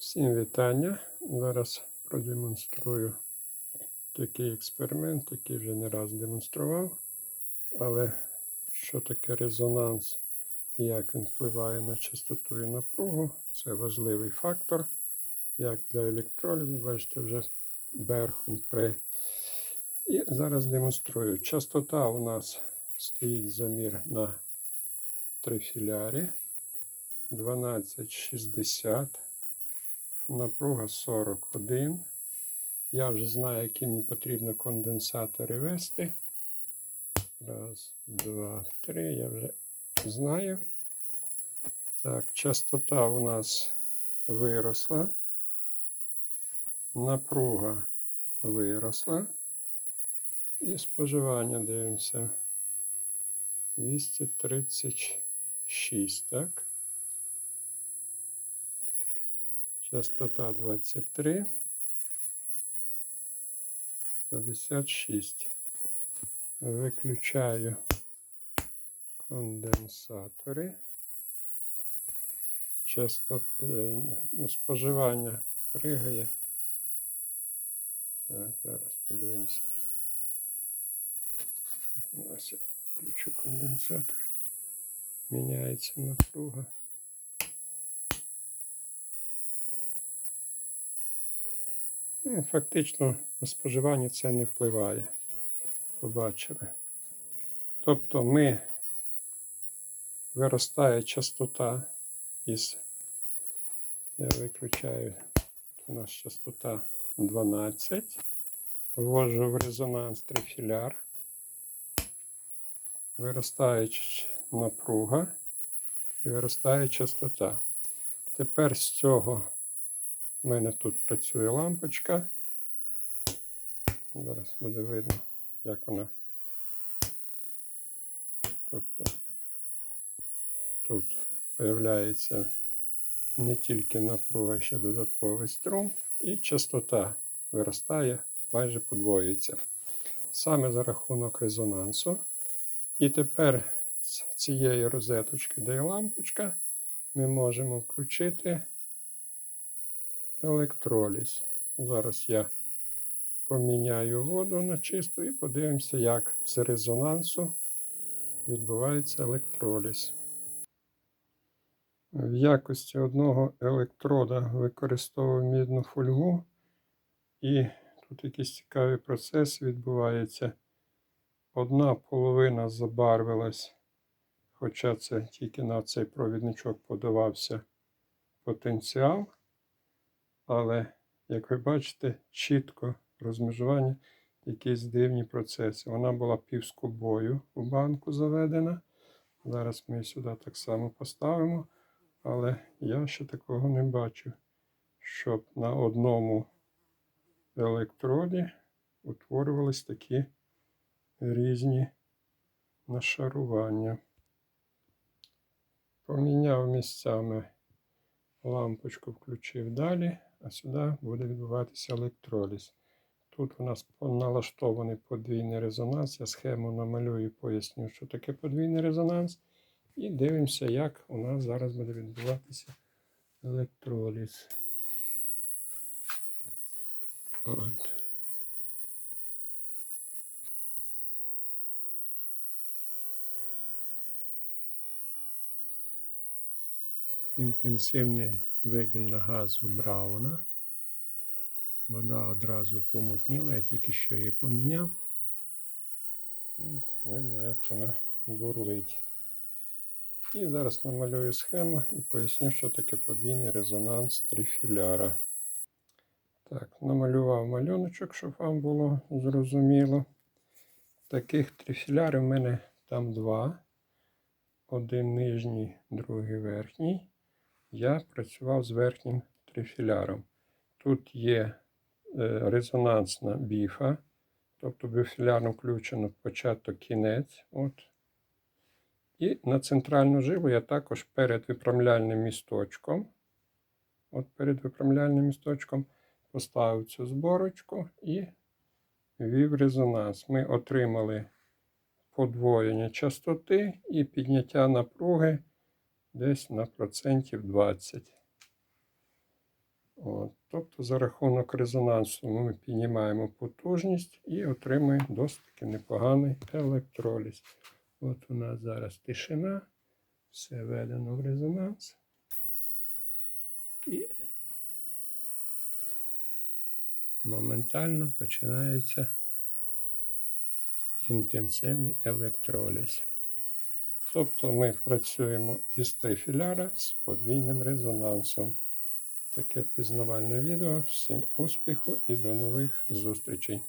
Всім вітання. Зараз продемонструю такий експеримент, який вже не раз демонстрував. Але що таке резонанс і як він впливає на частоту і напругу, це важливий фактор. Як для електролізу, бачите, вже верхом при. І зараз демонструю. Частота у нас стоїть замір на трифілярі 1260. Напруга 41. Я вже знаю, які мені потрібно конденсатори вести. Раз, два, три. Я вже знаю. Так, частота у нас виросла. Напруга виросла. І споживання дивимося. 236, так? Частота 23. 56. Виключаю конденсатори. Частот, е, ну, споживання пригає. Так, зараз подивимося. Ось я включу конденсатор. Міняється напруга. Фактично на споживання це не впливає. Побачили. Тобто ми виростає частота із. Я виключаю. У нас частота 12. Ввожу в резонанс трифіляр. Виростає напруга і виростає частота. Тепер з цього у мене тут працює лампочка. Зараз буде видно, як вона. Тобто тут з'являється не тільки напруга, ще додатковий струм, і частота виростає, майже подвоюється. Саме за рахунок резонансу. І тепер з цієї розеточки, де є лампочка, ми можемо включити електроліз. Зараз я поміняю воду на чисту і подивимося, як з резонансу відбувається електроліз. В якості одного електрода використовую мідну фольгу, і тут якийсь цікавий процес відбувається. Одна половина забарвилась, хоча це тільки на цей провідничок подавався потенціал. Але, як ви бачите, чітко розмежування, якісь дивні процеси. Вона була півскобою у банку заведена. Зараз ми її сюди так само поставимо. Але я ще такого не бачу, щоб на одному електроді утворювались такі різні нашарування. Поміняв місцями лампочку, включив далі, а сюди буде відбуватися електроліз. Тут у нас налаштований подвійний резонанс. Я схему намалюю і поясню, що таке подвійний резонанс. І дивимося, як у нас зараз буде відбуватися електроліз. От. Інтенсивне виділення газу Брауна. Вода одразу помутніла, я тільки що її поміняв. Видно, як вона бурлить. І зараз намалюю схему і поясню, що таке подвійний резонанс трифіляра. Так, намалював малюночок, щоб вам було зрозуміло. Таких трифілярів в мене там два. Один нижній, другий верхній. Я працював з верхнім трифіляром. Тут є е, резонансна біфа, тобто біфілярно включено початок кінець. От. І на центральну жилу я також перед випрямляльним місточком. От перед випрямляльним місточком поставив цю зборочку і ввів резонанс. Ми отримали подвоєння частоти і підняття напруги десь на процентів 20. Тобто за рахунок резонансу ми піднімаємо потужність і отримуємо досить таки непоганий електроліз. От у нас зараз тишина, все введено в резонанс. І моментально починається інтенсивний електроліз. Тобто ми працюємо із трифіляра з подвійним резонансом. Таке пізнавальне відео. Всім успіху і до нових зустрічей!